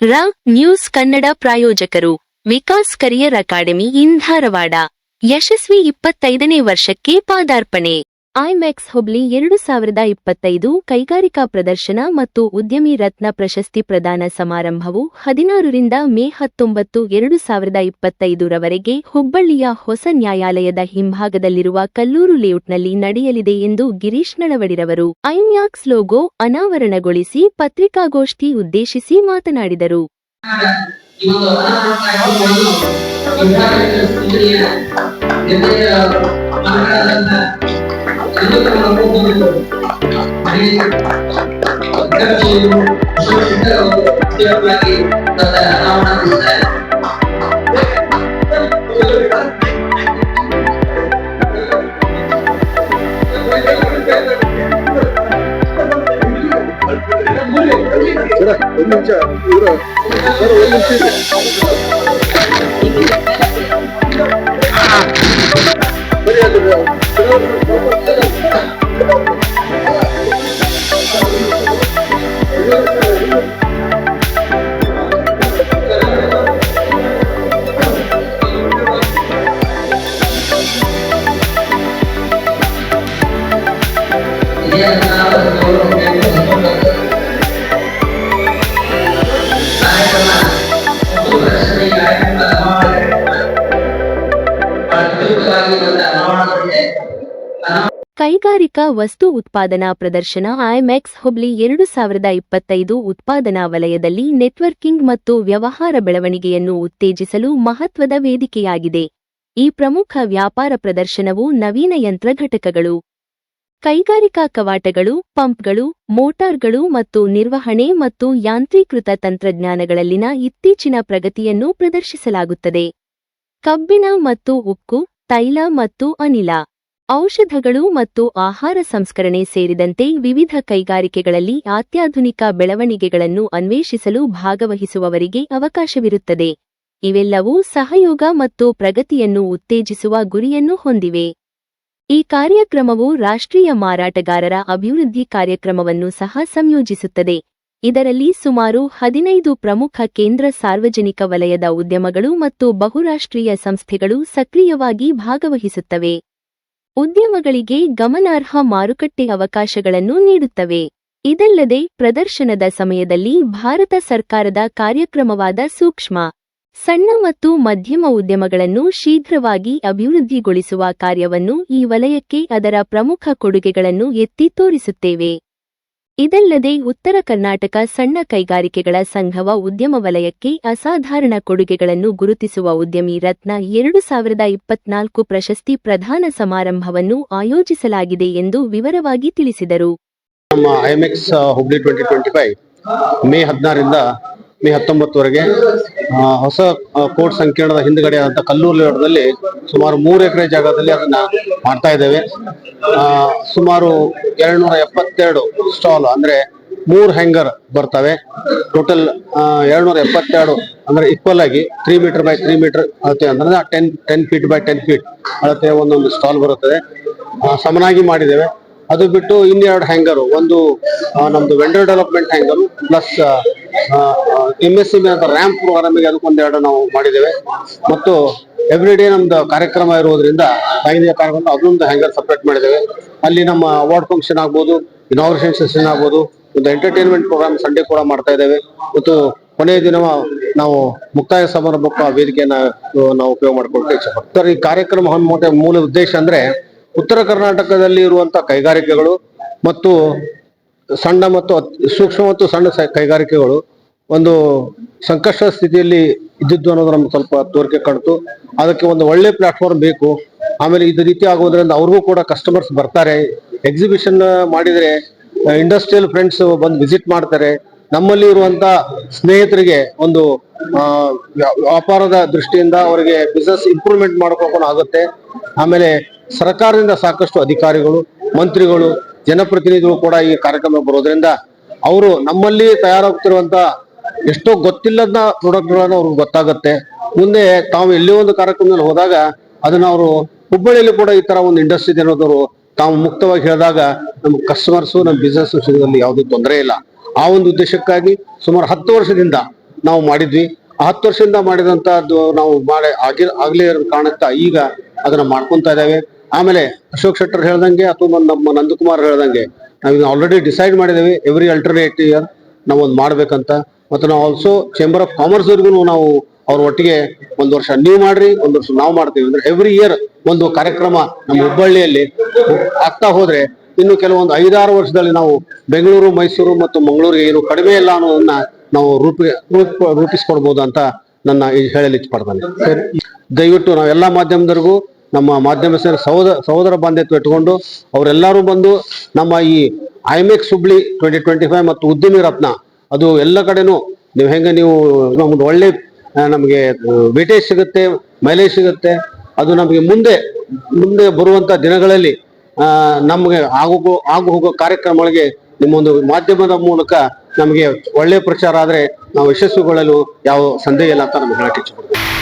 ರ ನ್ಯೂಸ್ ಕನ್ನಡ ಪ್ರಾಯೋಜಕರು Vikas career academy in Dharwad ಯಶಸ್ವಿ ಇಪ್ಪತ್ತೈದನೇ ವರ್ಷಕ್ಕೆ ಪಾದಾರ್ಪಣೆ. ಐಮ್ಯಾಕ್ಸ್ ಹುಬ್ಲಿ ಎರಡು ಸಾವಿರದ ಇಪ್ಪತ್ತೈದು ಕೈಗಾರಿಕಾ ಪ್ರದರ್ಶನ ಮತ್ತು ಉದ್ಯಮಿ ರತ್ನ ಪ್ರಶಸ್ತಿ ಪ್ರದಾನ ಸಮಾರಂಭವು ಹದಿನಾರರಿಂದ ಮೇ ಹತ್ತೊಂಬತ್ತು ಎರಡು ಸಾವಿರದ ಇಪ್ಪತ್ತೈದರವರೆಗೆ ಹುಬ್ಬಳ್ಳಿಯ ಹೊಸ ನ್ಯಾಯಾಲಯದ ಹಿಂಭಾಗದಲ್ಲಿರುವ ಕಲ್ಲೂರು ಲೇಔಟ್ನಲ್ಲಿ ನಡೆಯಲಿದೆ ಎಂದು ಗಿರೀಶ್ ನಳವಡಿರವರು. ಐಮ್ಯಾಕ್ಸ್ ಲೋಗೋ ಅನಾವರಣಗೊಳಿಸಿ ಪತ್ರಿಕಾಗೋಷ್ಠಿ ಉದ್ದೇಶಿಸಿ ಮಾತನಾಡಿದರು. ಈ ಒಂದು ಅನಾರೋಗ್ಯ ಒಂದು ವಿಭಾಗದ ಸ್ಥಿತಿಯ ನಿರ್ಣಯ ಮಾತನಾಡದಂತ ಎಲ್ಲವನ್ನು ಹೊಂದಿದ್ದು ಮನೆ ಅಧ್ಯಕ್ಷರು ವಿಶೇಷವಾಗಿ ತನ್ನ ಅನಾವರಣಗೊಳಿಸಿದ್ದಾರೆ ಸರ ಒಂದು ನಿಮಿಷ ಇವ್ರ ಸರ್ ಒಂದು ನಿಮಿಷ ಕೈಗಾರಿಕಾ ವಸ್ತು ಉತ್ಪಾದನಾ ಪ್ರದರ್ಶನ ಐಎಂಎಕ್ಸ್ ಹುಬ್ಳಿ ಎರಡು ಸಾವಿರದ ಇಪ್ಪತ್ತೈದು ಉತ್ಪಾದನಾ ವಲಯದಲ್ಲಿ ನೆಟ್ವರ್ಕಿಂಗ್ ಮತ್ತು ವ್ಯವಹಾರ ಬೆಳವಣಿಗೆಯನ್ನು ಉತ್ತೇಜಿಸಲು ಮಹತ್ವದ ವೇದಿಕೆಯಾಗಿದೆ. ಈ ಪ್ರಮುಖ ವ್ಯಾಪಾರ ಪ್ರದರ್ಶನವು ನವೀನ ಯಂತ್ರ ಘಟಕಗಳು ಕೈಗಾರಿಕಾ ಕವಾಟಗಳು, ಪಂಪ್ಗಳು, ಮೋಟಾರ್ಗಳು ಮತ್ತು ನಿರ್ವಹಣೆ ಮತ್ತು ಯಾಂತ್ರೀಕೃತ ತಂತ್ರಜ್ಞಾನಗಳಲ್ಲಿನ ಇತ್ತೀಚಿನ ಪ್ರಗತಿಯನ್ನು ಪ್ರದರ್ಶಿಸಲಾಗುತ್ತದೆ. ಕಬ್ಬಿಣ ಮತ್ತು ಉಕ್ಕು, ತೈಲ ಮತ್ತು ಅನಿಲ, ಔಷಧಗಳು ಮತ್ತು ಆಹಾರ ಸಂಸ್ಕರಣೆ ಸೇರಿದಂತೆ ವಿವಿಧ ಕೈಗಾರಿಕೆಗಳಲ್ಲಿ ಅತ್ಯಾಧುನಿಕ ಬೆಳವಣಿಗೆಗಳನ್ನು ಅನ್ವೇಷಿಸಲು ಭಾಗವಹಿಸುವವರಿಗೆ ಅವಕಾಶವಿರುತ್ತದೆ. ಇವೆಲ್ಲವೂ ಸಹಯೋಗ ಮತ್ತು ಪ್ರಗತಿಯನ್ನು ಉತ್ತೇಜಿಸುವ ಗುರಿಯನ್ನು ಹೊಂದಿವೆ. ಈ ಕಾರ್ಯಕ್ರಮವು ರಾಷ್ಟ್ರೀಯ ಮಾರಾಟಗಾರರ ಅಭಿವೃದ್ಧಿ ಕಾರ್ಯಕ್ರಮವನ್ನು ಸಹ ಸಂಯೋಜಿಸುತ್ತದೆ. ಇದರಲ್ಲಿ ಸುಮಾರು ಹದಿನೈದು ಪ್ರಮುಖ ಕೇಂದ್ರ ಸಾರ್ವಜನಿಕ ವಲಯದ ಉದ್ಯಮಗಳು ಮತ್ತು ಬಹುರಾಷ್ಟ್ರೀಯ ಸಂಸ್ಥೆಗಳು ಸಕ್ರಿಯವಾಗಿ ಭಾಗವಹಿಸುತ್ತವೆ. ಉದ್ಯಮಗಳಿಗೆ ಗಮನಾರ್ಹ ಮಾರುಕಟ್ಟೆ ಅವಕಾಶಗಳನ್ನು ನೀಡುತ್ತವೆ. ಇದಲ್ಲದೆ ಪ್ರದರ್ಶನದ ಸಮಯದಲ್ಲಿ ಭಾರತ ಸರ್ಕಾರದ ಕಾರ್ಯಕ್ರಮವಾದ ಸೂಕ್ಷ್ಮ ಸಣ್ಣ ಮತ್ತು ಮಧ್ಯಮ ಉದ್ಯಮಗಳನ್ನು ಶೀಘ್ರವಾಗಿ ಅಭಿವೃದ್ಧಿಗೊಳಿಸುವ ಕಾರ್ಯವನ್ನು ಈ ವಲಯಕ್ಕೆ ಅದರ ಪ್ರಮುಖ ಕೊಡುಗೆಗಳನ್ನು ಎತ್ತಿ ತೋರಿಸುತ್ತೇವೆ. ಇದಲ್ಲದೆ ಉತ್ತರ ಕರ್ನಾಟಕ ಸಣ್ಣ ಕೈಗಾರಿಕೆಗಳ ಸಂಘವ ಉದ್ಯಮ ವಲಯಕ್ಕೆ ಅಸಾಧಾರಣ ಕೊಡುಗೆಗಳನ್ನು ಗುರುತಿಸುವ ಉದ್ಯಮಿ ರತ್ನ ಎರಡು ಸಾವಿರದ ಇಪ್ಪತ್ನಾಲ್ಕು ಪ್ರಶಸ್ತಿ ಪ್ರಧಾನ ಸಮಾರಂಭವನ್ನು ಆಯೋಜಿಸಲಾಗಿದೆ ಎಂದು ವಿವರವಾಗಿ ತಿಳಿಸಿದರು. ನಮ್ಮ IMEX Hubli twenty twenty five May ಹದಿನಾರರಿಂದ ಮೇ ಹತ್ತೊಂಬತ್ತುವರೆಗೆ ಹೊಸ ಕೋರ್ಟ್ ಸಂಕೀರ್ಣದ ಹಿಂದ್ಗಡೆ ಆದಂತ ಕಲ್ಲೂರು ಲೋಟದಲ್ಲಿ ಸುಮಾರು ಮೂರು ಎಕರೆ ಜಾಗದಲ್ಲಿ ಅದನ್ನ ಮಾಡ್ತಾ ಇದ್ದೇವೆ. ಸುಮಾರು ಎರಡ್ನೂರ ಎಪ್ಪತ್ತೆರಡು ಸ್ಟಾಲ್ ಅಂದ್ರೆ ಮೂರ್ ಹ್ಯಾಂಗರ್ ಬರ್ತವೆ. ಟೋಟಲ್ ಎರಡ್ನೂರ ಎಪ್ಪತ್ತೆರಡು ಅಂದ್ರೆ ಈಕ್ವಲ್ ಆಗಿ three metre by three metre ಅಳತೆ ಅಂದ್ರೆ ten ten feet by ten feet ಅಳತೆ ಒಂದೊಂದು ಸ್ಟಾಲ್ ಬರುತ್ತದೆ. ಸಮನಾಗಿ ಮಾಡಿದ್ದೇವೆ. ಅದು ಬಿಟ್ಟು ಇನ್ನೆರಡು ಹ್ಯಾಂಗರು ಒಂದು ನಮ್ದು vendor development hangar plus M S C ಅಂತ ರ್ಯಾಂಪ್ ಪ್ರೋಗ್ರಾಮಿಗೆ ಅದಕ್ಕೊಂದೆರಡು ನಾವು ಮಾಡಿದ್ದೇವೆ. ಮತ್ತು ಎವ್ರಿ ಡೇ ನಮ್ದು ಕಾರ್ಯಕ್ರಮ ಇರುವುದರಿಂದ ಸಾಹಿತ್ಯ ಕಾರ್ಯಕ್ರಮ ಅದೊಂದು ಹ್ಯಾಂಗರ್ ಸಪ್ರೇಟ್ ಮಾಡಿದ್ದೇವೆ. ಅಲ್ಲಿ ನಮ್ಮ ಅವಾರ್ಡ್ ಫಂಕ್ಷನ್ ಆಗ್ಬೋದು ಇನಾಗ್ರೇಷನ್ ಸೆಷನ್ ಆಗ್ಬೋದು, ಒಂದು ಎಂಟರ್ಟೈನ್ಮೆಂಟ್ ಪ್ರೋಗ್ರಾಮ್ ಸಂಡೇ ಕೂಡ ಮಾಡ್ತಾ ಇದ್ದೇವೆ. ಮತ್ತು ಕೊನೆಯ ದಿನ ನಾವು ಮುಕ್ತಾಯ ಸಮಾರಂಭಕ್ಕೆ ವೇದಿಕೆಯನ್ನ ನಾವು ಉಪಯೋಗ ಮಾಡ್ಕೊಳ್ತಾ ಇಚ್ಛೆ ಈ ಕಾರ್ಯಕ್ರಮ ಮೂಲ ಉದ್ದೇಶ ಅಂದ್ರೆ ಉತ್ತರ ಕರ್ನಾಟಕದಲ್ಲಿ ಇರುವಂತ ಕೈಗಾರಿಕೆಗಳು ಮತ್ತು ಸಣ್ಣ ಮತ್ತು ಸೂಕ್ಷ್ಮ ಮತ್ತು ಸಣ್ಣ ಕೈಗಾರಿಕೆಗಳು ಒಂದು ಸಂಕಷ್ಟ ಸ್ಥಿತಿಯಲ್ಲಿ ಇದ್ದಿದ್ದು ಅನ್ನೋದು ನಮ್ಗೆ ಸ್ವಲ್ಪ ತೋರಿಕೆ ಕಾಣ್ತು. ಅದಕ್ಕೆ ಒಂದು ಒಳ್ಳೆ ಪ್ಲಾಟ್ಫಾರ್ಮ್ ಬೇಕು. ಆಮೇಲೆ ಇದು ರೀತಿ ಆಗೋದ್ರಿಂದ ಅವ್ರಿಗೂ ಕೂಡ ಕಸ್ಟಮರ್ಸ್ ಬರ್ತಾರೆ. ಎಕ್ಸಿಬಿಷನ್ ಮಾಡಿದ್ರೆ ಇಂಡಸ್ಟ್ರಿಯಲ್ ಫ್ರೆಂಡ್ಸ್ ಬಂದು ವಿಸಿಟ್ ಮಾಡ್ತಾರೆ. ನಮ್ಮಲ್ಲಿ ಇರುವಂತ ಸ್ನೇಹಿತರಿಗೆ ಒಂದು ವ್ಯಾಪಾರದ ದೃಷ್ಟಿಯಿಂದ ಅವರಿಗೆ ಬಿಸ್ನೆಸ್ ಇಂಪ್ರೂವ್ಮೆಂಟ್ ಮಾಡ್ಕೊಂಡು ಆಗುತ್ತೆ. ಆಮೇಲೆ ಸರ್ಕಾರದಿಂದ ಸಾಕಷ್ಟು ಅಧಿಕಾರಿಗಳು, ಮಂತ್ರಿಗಳು, ಜನಪ್ರತಿನಿಧಿಗಳು ಕೂಡ ಈ ಕಾರ್ಯಕ್ರಮ ಬರೋದ್ರಿಂದ ಅವರು ನಮ್ಮಲ್ಲಿ ತಯಾರಾಗ್ತಿರುವಂತ ಎಷ್ಟೋ ಗೊತ್ತಿಲ್ಲದ ಪ್ರಾಡಕ್ಟ್ಗಳನ್ನು ಅವ್ರಿಗೆ ಗೊತ್ತಾಗುತ್ತೆ. ಮುಂದೆ ತಾವು ಎಲ್ಲೇ ಒಂದು ಕಾರ್ಯಕ್ರಮದಲ್ಲಿ ಹೋದಾಗ ಅದನ್ನ ಅವರು ಹುಬ್ಬಳ್ಳಿಯಲ್ಲಿ ಕೂಡ ಈ ತರ ಒಂದು ಇಂಡಸ್ಟ್ರಿ ಅನ್ನೋದವರು ತಾವು ಮುಕ್ತವಾಗಿ ಹೇಳಿದಾಗ ನಮ್ಮ ಕಸ್ಟಮರ್ಸು ನಮ್ಮ ಬಿಸ್ನೆಸ್ ವಿಷಯದಲ್ಲಿ ಯಾವುದೇ ತೊಂದರೆ ಇಲ್ಲ. ಆ ಒಂದು ಉದ್ದೇಶಕ್ಕಾಗಿ ಸುಮಾರು ಹತ್ತು ವರ್ಷದಿಂದ ನಾವು ಮಾಡಿದ್ವಿ. ಆ ಹತ್ತು ವರ್ಷದಿಂದ ಮಾಡಿದಂತದ್ದು ನಾವು ಮಾಡಿ ಆಗಿ, ಆಗ್ಲೇ ಇರೋ ಕಾರಣಕ್ಕೆ ಈಗ ಅದನ್ನ ಮಾಡ್ಕೊತಾ ಇದ್ದೇವೆ. ಆಮೇಲೆ ಅಶೋಕ್ ಶೆಟ್ಟರ್ ಹೇಳ್ದಂಗೆ ಅಥವಾ ನಮ್ಮ ನಂದಕುಮಾರ್ ಹೇಳ್ದಂಗೆ ನಾವು ಆಲ್ರೆಡಿ ಡಿಸೈಡ್ ಮಾಡಿದ್ದೇವೆ. ಎವ್ರಿ ಅಲ್ಟರ್ನೇಟ್ ಇಯರ್ ನಾವೊಂದು ಮಾಡ್ಬೇಕಂತ. ಮತ್ತು ನಾವು ಆಲ್ಸೋ ಚೇಂಬರ್ ಆಫ್ ಕಾಮರ್ಸ್ ಅವ್ರಿಗೂ ನಾವು ಅವ್ರ ಒಟ್ಟಿಗೆ ಒಂದು ವರ್ಷ ನೀವು ಮಾಡ್ರಿ, ಒಂದು ವರ್ಷ ನಾವು ಮಾಡ್ತೀವಿ. ಅಂದ್ರೆ ಎವ್ರಿ ಇಯರ್ ಒಂದು ಕಾರ್ಯಕ್ರಮ ನಮ್ಮ ಹುಬ್ಬಳ್ಳಿಯಲ್ಲಿ ಆಗ್ತಾ ಹೋದ್ರೆ ಇನ್ನು ಕೆಲವೊಂದು ಐದಾರು ವರ್ಷದಲ್ಲಿ ನಾವು ಬೆಂಗಳೂರು, ಮೈಸೂರು ಮತ್ತು ಮಂಗಳೂರಿಗೆ ಏನು ಕಡಿಮೆ ಇಲ್ಲ ಅನ್ನೋದನ್ನ ನಾವು ರೂಪಿ, ರೂಪ, ರೂಪಿಸ್ಕೊಡ್ಬೋದು ಅಂತ ನನ್ನ ಈ ಹೇಳಲು ಇಚ್ಛಪಡ್ತಾನೆ ದಯವಿಟ್ಟು ನಾವು ನಾವೆಲ್ಲ ಮಾಧ್ಯಮದವರೆಗೂ ನಮ್ಮ ಮಾಧ್ಯಮ ಸಹೋದರ ಸಹೋದರ ಬಾಂಧವ್ಯ ಇಟ್ಕೊಂಡು ಅವರೆಲ್ಲರೂ ಬಂದು ನಮ್ಮ ಈ IMEX Hubli twenty twenty five ಮತ್ತು ಉದ್ಯಮಿ ರತ್ನ ಅದು ಎಲ್ಲ ಕಡೆನೂ ನೀವು ಹೆಂಗೆ ನೀವು ನಮ್ದು ಒಳ್ಳೆ ನಮಗೆ ವೇಟೇಜ್ ಸಿಗುತ್ತೆ, ಮೈಲೇಜ್ ಸಿಗುತ್ತೆ, ಅದು ನಮಗೆ ಮುಂದೆ ಮುಂದೆ ಬರುವಂತ ದಿನಗಳಲ್ಲಿ ನಮಗೆ ಆಗೋಗೋ ಆಗು ಹೋಗೋ ಕಾರ್ಯಕ್ರಮಗಳಿಗೆ ನಿಮ್ಮೊಂದು ಮಾಧ್ಯಮದ ಮೂಲಕ ನಮಗೆ ಒಳ್ಳೆ ಪ್ರಚಾರ ಆದರೆ ನಾವು ಯಶಸ್ವಿಗೊಳ್ಳಲು ಯಾವ ಸಂದೇಹ ಇಲ್ಲ ಅಂತ ನಮ್ಗೆ ಹೇಳಕ್ಕೆ ಇಚ್ಛೆಪಡ್ತೀನಿ